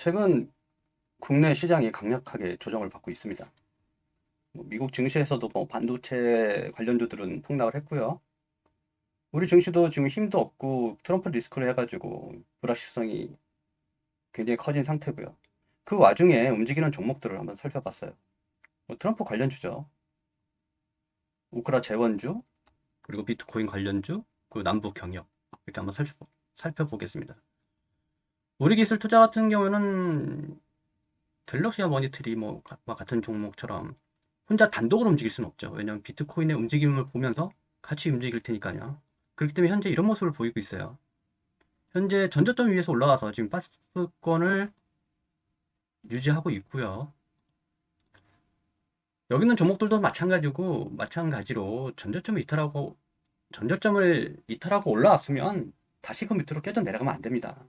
최근 국내 시장이 강력하게 조정을 받고 있습니다. 뭐 미국 증시에서도 뭐 반도체 관련주들은 폭락을 했고요. 우리 증시도 지금 힘도 없고 트럼프 리스크를 해가지고 불확실성이 굉장히 커진 상태고요. 그 와중에 움직이는 종목들을 한번 살펴봤어요. 뭐 트럼프 관련주죠. 우크라 재원주, 그리고 비트코인 관련주, 그리고 남북 경협 이렇게 한번 살펴, 살펴보겠습니다. 우리 기술 투자 같은 경우는 갤럭시와 머니트리 뭐와 같은 종목처럼 혼자 단독으로 움직일 수는 없죠. 왜냐하면 비트코인의 움직임을 보면서 같이 움직일 테니까요. 그렇기 때문에 현재 이런 모습을 보이고 있어요. 현재 전저점 위에서 올라와서 지금 박스권을 유지하고 있고요. 여기 있는 종목들도 마찬가지고 마찬가지로 전저점을 이탈하고 전저점을 이탈하고 올라왔으면 다시 그 밑으로 깨져 내려가면 안 됩니다.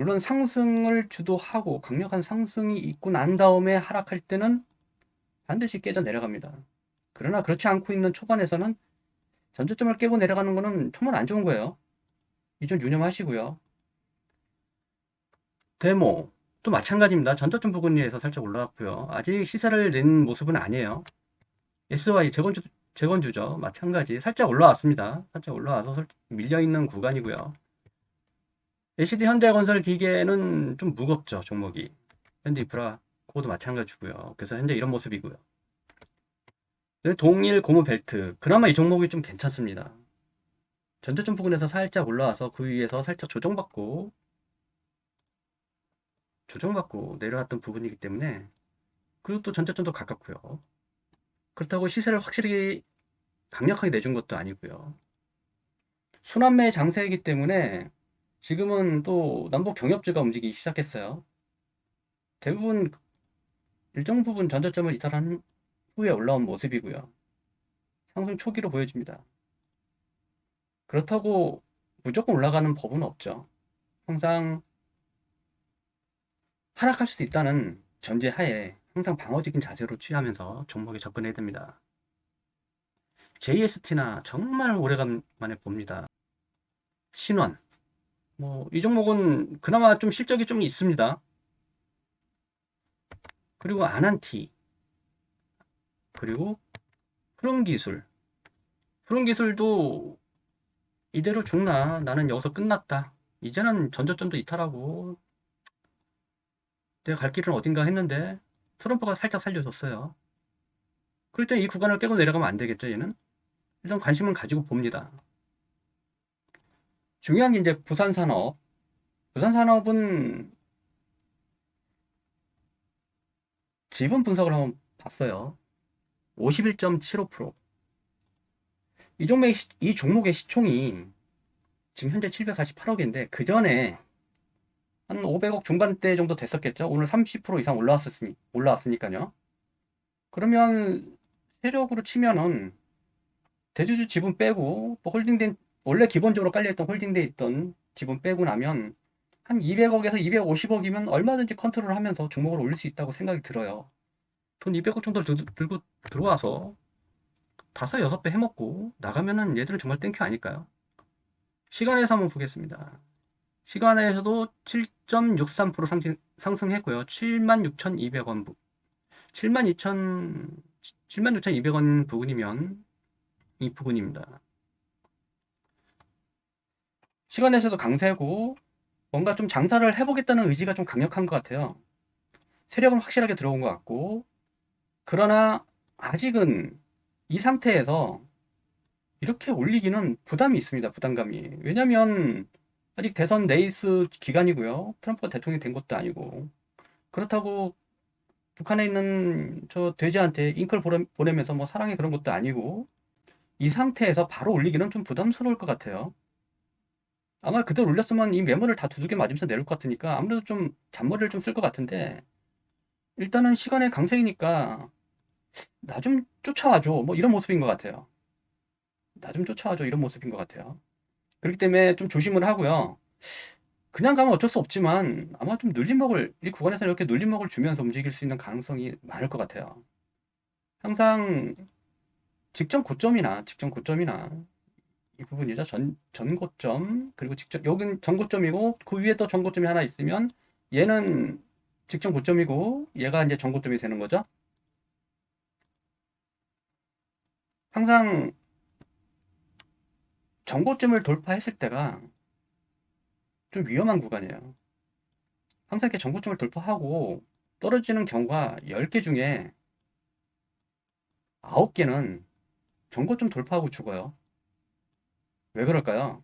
물론 상승을 주도하고 강력한 상승이 있고 난 다음에 하락할 때는 반드시 깨져 내려갑니다. 그러나 그렇지 않고 있는 초반에서는 전저점을 깨고 내려가는 것은 정말 안 좋은 거예요. 이 점 유념하시고요. 데모 또 마찬가지입니다. 전저점 부근에서 살짝 올라왔고요. 아직 시세를 낸 모습은 아니에요. SY 재건주, 재건주죠. 마찬가지 살짝 올라왔습니다. 살짝 올라와서 밀려있는 구간이고요. LCD 현대건설 기계는 좀 무겁죠. 종목이. 현대인프라 그것도 마찬가지고요. 그래서 현재 이런 모습이고요. 동일 고무 벨트 그나마 이 종목이 좀 괜찮습니다. 전저점 부근에서 살짝 올라와서 그 위에서 살짝 조정받고 조정받고 내려왔던 부분이기 때문에 그리고 또 전저점도 가깝고요. 그렇다고 시세를 확실히 강력하게 내준 것도 아니고요. 순환매 장세이기 때문에 지금은 또 남북 경협주가 움직이기 시작했어요. 대부분 일정 부분 전저점을 이탈한 후에 올라온 모습이고요. 상승 초기로 보여집니다. 그렇다고 무조건 올라가는 법은 없죠. 항상 하락할 수도 있다는 전제 하에 항상 방어적인 자세로 취하면서 종목에 접근해야 됩니다. JST나 정말 오래간만에 봅니다. 신원. 뭐, 이 종목은 그나마 좀 실적이 좀 있습니다. 그리고 아난티. 그리고 푸른 기술. 푸른 기술도 이대로 죽나? 나는 여기서 끝났다. 이제는 전저점도 이탈하고 내가 갈 길은 어딘가 했는데 트럼프가 살짝 살려줬어요. 그럴 때 이 구간을 깨고 내려가면 안 되겠죠, 얘는? 일단 관심은 가지고 봅니다. 중요한 게 이제 부산 산업. 부산 산업은 지분 분석을 한번 봤어요. 51.75%. 이 종목의, 이 종목의 시총이 지금 현재 748억인데 그 전에 한 500억 중반대 정도 됐었겠죠. 오늘 30% 이상 올라왔으니 올라왔으니까요. 그러면 세력으로 치면은 대주주 지분 빼고 뭐 홀딩된 원래 기본적으로 깔려있던 홀딩돼 있던 지분 빼고 나면 한 200억에서 250억이면 얼마든지 컨트롤 하면서 종목을 올릴 수 있다고 생각이 들어요. 돈 200억 정도 들, 들고 들어와서 다섯 여섯 배 해먹고 나가면은 얘들은 정말 땡큐 아닐까요? 시간에서 한번 보겠습니다. 시간에서도 7.63% 상승, 상승했고요. 76,200원 72,000 76,200원 부근이면 이 부근입니다. 시간에서도 강세고 뭔가 좀 장사를 해보겠다는 의지가 좀 강력한 것 같아요. 세력은 확실하게 들어온 것 같고 그러나 아직은 이 상태에서 이렇게 올리기는 부담이 있습니다. 부담감이. 왜냐면 아직 대선 레이스 기간이고요. 트럼프가 대통령이 된 것도 아니고. 그렇다고 북한에 있는 저 돼지한테 잉크를 보내면서 뭐 사랑해 그런 것도 아니고 이 상태에서 바로 올리기는 좀 부담스러울 것 같아요. 아마 그대로 올렸으면 이 메모를 다 두들겨 맞으면서 내릴 것 같으니까 아무래도 좀 잔머리를 좀 쓸 것 같은데 일단은 시간의 강세이니까 나 좀 쫓아와줘 뭐 이런 모습인 것 같아요. 나 좀 쫓아와줘 이런 모습인 것 같아요. 그렇기 때문에 좀 조심을 하고요. 그냥 가면 어쩔 수 없지만 아마 좀 눌림목을 이 구간에서 이렇게 눌림목을 주면서 움직일 수 있는 가능성이 많을 것 같아요. 항상 직전 고점이나 직전 고점이나 이 부분이죠. 전 전고점 그리고 직전 여긴 전고점이고 그 위에 또 전고점이 하나 있으면 얘는 직전 고점이고 얘가 이제 전고점이 되는 거죠. 항상 전고점을 돌파했을 때가 좀 위험한 구간이에요. 항상 이렇게 전고점을 돌파하고 떨어지는 경우가 10개 중에 9개는 전고점 돌파하고 죽어요. 왜 그럴까요?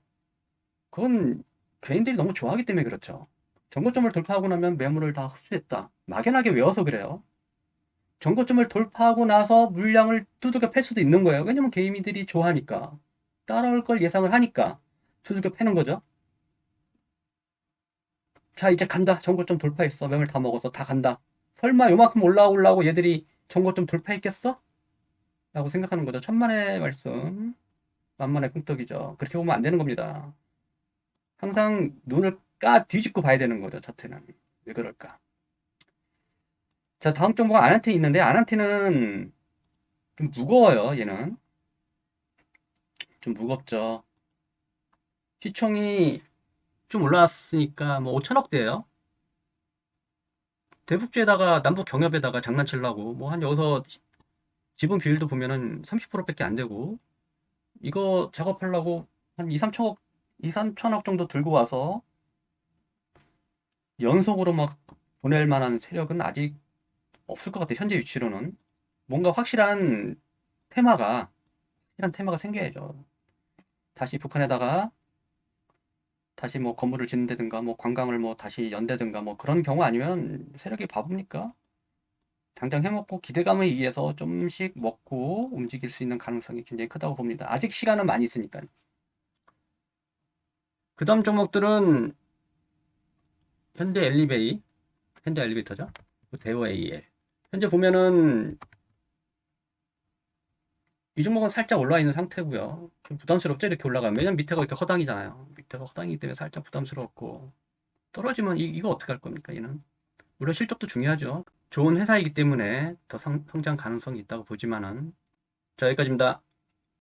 그건 개인들이 너무 좋아하기 때문에 그렇죠. 전고점을 돌파하고 나면 매물을 다 흡수했다. 막연하게 외워서 그래요. 전고점을 돌파하고 나서 물량을 두들겨 팰 수도 있는 거예요. 왜냐면 개인들이 좋아하니까. 따라올 걸 예상을 하니까 두들겨 패는 거죠. 자, 이제 간다. 전고점 돌파했어. 매물 다 먹었어. 다 간다. 설마 요만큼 올라오려고 얘들이 전고점 돌파했겠어? 라고 생각하는 거죠. 천만의 말씀. 만만의 꿍떡이죠. 그렇게 보면 안 되는 겁니다. 항상 눈을 까 뒤집고 봐야 되는 거죠. 차트는. 왜 그럴까? 자, 다음 종목은 아난테 있는데, 아난테는 좀 무거워요, 얘는. 좀 무겁죠. 시총이 좀 올라왔으니까 뭐 5천억대예요. 대북주에다가 남북 경협에다가 장난치려고 뭐 한 여기서 지분 비율도 보면은 30%밖에 안 되고 이거 작업하려고 한 2, 3천억 2, 3천억 정도 들고 와서 연속으로 막 보낼 만한 세력은 아직 없을 것 같아요. 현재 위치로는 뭔가 확실한 테마가 확실한 테마가 생겨야죠. 다시 북한에다가 다시 뭐 건물을 짓는다든가 뭐 관광을 뭐 다시 연다든가 뭐 그런 경우 아니면 세력이 바보입니까? 당장 해먹고 기대감에 의해서 좀씩 먹고 움직일 수 있는 가능성이 굉장히 크다고 봅니다. 아직 시간은 많이 있으니까요. 그 다음 종목들은 현대 엘리베이, 현대 엘리베이터죠. 대우 AL. 현재 보면은 이 종목은 살짝 올라와 있는 상태고요. 좀 부담스럽죠 이렇게 올라가면 왜냐면 밑에가 이렇게 허당이잖아요. 밑에가 허당이기 때문에 살짝 부담스럽고 떨어지면 이, 이거 어떻게 할 겁니까 얘는? 물론 실적도 중요하죠. 좋은 회사이기 때문에 더 성, 성장 가능성이 있다고 보지만은 자 여기까지입니다.